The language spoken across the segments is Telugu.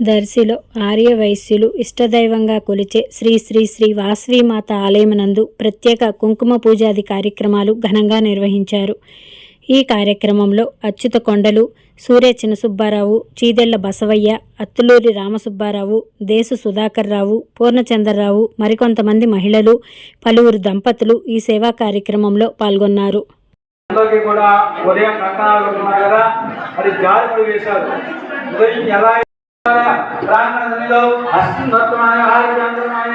దర్శిలో ఆర్య వైశ్యులు ఇష్టదైవంగా కొలిచే శ్రీ శ్రీ శ్రీ వాసవీమాత ఆలయమునందు ప్రత్యేక కుంకుమ పూజాది కార్యక్రమాలు ఘనంగా నిర్వహించారు. ఈ కార్యక్రమంలో అచ్యుత కొండలు సూర్య చినసుబ్బారావు చీదెళ్ళ బసవయ్య అత్తులూరి రామసుబ్బారావు దేశు సుధాకర్ రావు పూర్ణచంద్రరావు మరికొంతమంది మహిళలు పలువురు దంపతులు ఈ సేవా కార్యక్రమంలో పాల్గొన్నారు. కూడా ఉదయం కదా మరి వేశారు. ఉదయం ఎలా ప్రాంగణంలో అస్మత్మాయ హారిచంద్రమాయ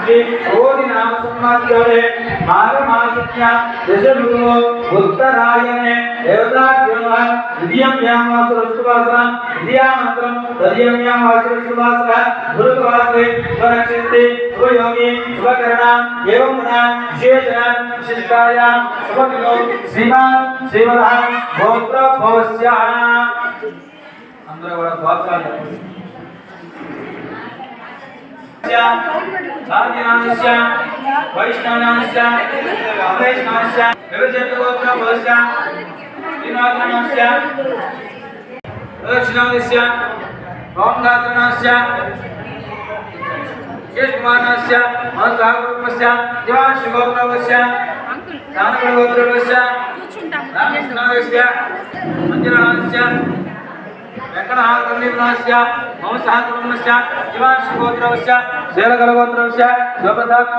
శ్రీ కోటి నామ సంవత్సరే మాఘ మాసస్య దశభృగో ఉత్తరాయణే. దేవతాభ్యో ద్వితీయం వ్యామాసురస్తువాస ద్వితీయానంతరం తదీయం వ్యామాసురస్తువాస గురువాసే స్వరక్షితే శుభయోగి శుభకరణ ఏవం గుణ విశేషణ విశిష్టాయ శుభకరో శ్రీమాన్ శ్రీమద గోత్ర భవస్య అందరూ కూడా గోత్రాలు చెప్పండి. సాధ్యనామస్య వైష్ణవనామస్య అవైష్ణవస్య విభజనగోత్ర భవస్య శ్రీనాథనామస్య ప్రదక్షిణామస్య ఓంగాత్రనామస్య శేషకుమారనామస్య మహసాగోత్రస్య దివాంశుగోత్రవస్య దానగోత్రవస్య రామకృష్ణామస్య మంజునామస్య వెంకటహాకర్ణీర్ణస్య వంశహాకర్ణస్య దివాంశుగోత్రవస్య శైలగలగోత్రవస్య శివప్రసాద్